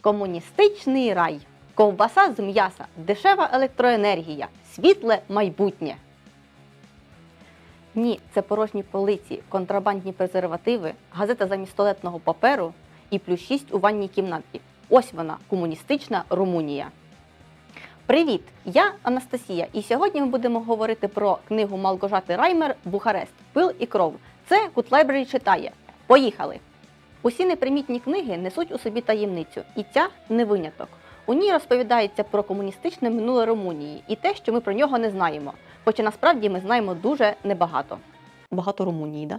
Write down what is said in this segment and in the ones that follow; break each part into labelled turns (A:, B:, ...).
A: Комуністичний рай, ковбаса з м'яса, дешева електроенергія, світле майбутнє. Ні, це порожні полиці, контрабандні презервативи, газета замість туалетного паперу і плюс 6 у ванній кімнаті. Ось вона, комуністична Румунія. Привіт! Я Анастасія, і сьогодні ми будемо говорити про книгу Малгожати Раймер Бухарест Пил і кров. Це Library читає. Поїхали! Усі непримітні книги несуть у собі таємницю, і ця не виняток. У ній розповідається про комуністичне минуле Румунії і те, що ми про нього не знаємо. Хоча насправді ми знаємо дуже небагато. Багато Румунії, да?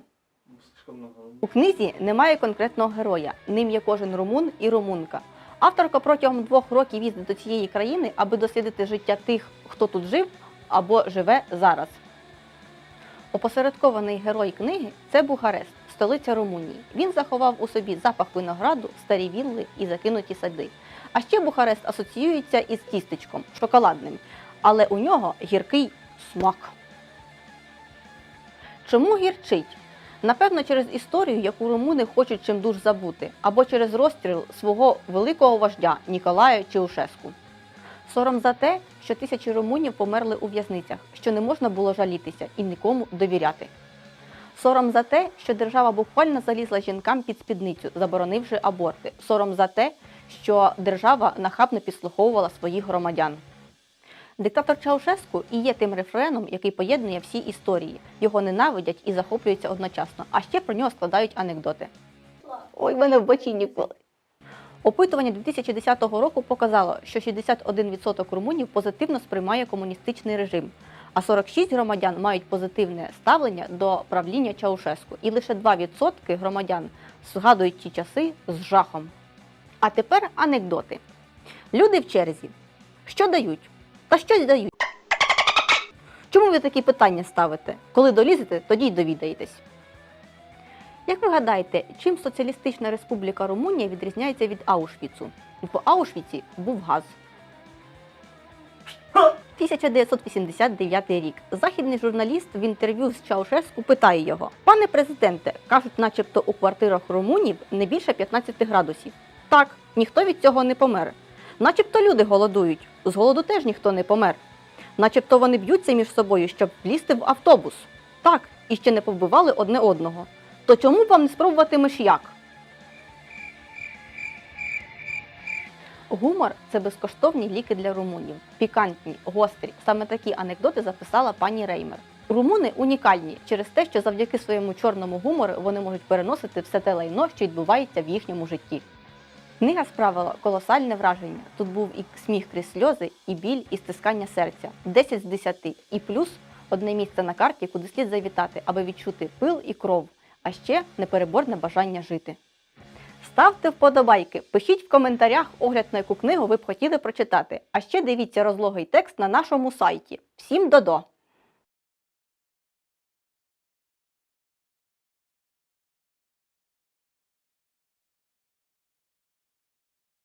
A: У книзі немає конкретного героя, ним є кожен румун і румунка. Авторка протягом двох років їздить до цієї країни, аби дослідити життя тих, хто тут жив або живе зараз. Опосередкований герой книги це Бухарест, столиця Румунії. Він заховав у собі запах винограду, старі вілли і закинуті сади. А ще Бухарест асоціюється із тістечком шоколадним, але у нього гіркий смак. Чому гірчить? Напевно, через історію, яку румуни хочуть чимдуж забути, або через розстріл свого великого вождя Ніколая Чаушеску. Сором за те, що тисячі румунів померли у в'язницях, що не можна було жалітися і нікому довіряти. Сором за те, що держава буквально залізла жінкам під спідницю, заборонивши аборти. Сором за те, що держава нахабно підслуховувала своїх громадян. Диктатор Чаушеску і є тим рефреном, який поєднує всі історії. Його ненавидять і захоплюються одночасно, а ще про нього складають анекдоти. Ой, мене в бочі ніколи. Опитування 2010 року показало, що 61% румунів позитивно сприймає комуністичний режим, а 46 громадян мають позитивне ставлення до правління Чаушеску, і лише 2% громадян згадують ті часи з жахом. А тепер анекдоти. Люди в черзі. Що дають? Та щось дають. Чому ви такі питання ставите? Коли долізете, тоді й довідаєтесь. Як ви гадаєте, чим Соціалістична Республіка Румунія відрізняється від Аушвіцу? В Аушвіці був газ. 1989 рік. Західний журналіст в інтерв'ю з Чаушеску питає його: Пане президенте, кажуть, начебто у квартирах румунів не більше 15 градусів. Так, ніхто від цього не помер. Начебто люди голодують. З голоду теж ніхто не помер. Начебто вони б'ються між собою, щоб влізти в автобус. Так, і ще не повбивали одне одного. То чому б вам не спробувати миш'як? Гумор це безкоштовні ліки для румунів. Пікантні, гострі. Саме такі анекдоти записала пані Реймер. Румуни унікальні через те, що завдяки своєму чорному гумору вони можуть переносити все те лайно, що відбувається в їхньому житті. Книга справила колосальне враження. Тут був і сміх крізь сльози, і біль, і стискання серця. 10 з 10. І плюс одне місце на карті, куди слід завітати, аби відчути пил і кров, а ще непереборне бажання жити. Ставте вподобайки, пишіть в коментарях огляд на яку книгу ви б хотіли прочитати. А ще дивіться розлогий текст на нашому сайті. Всім додо!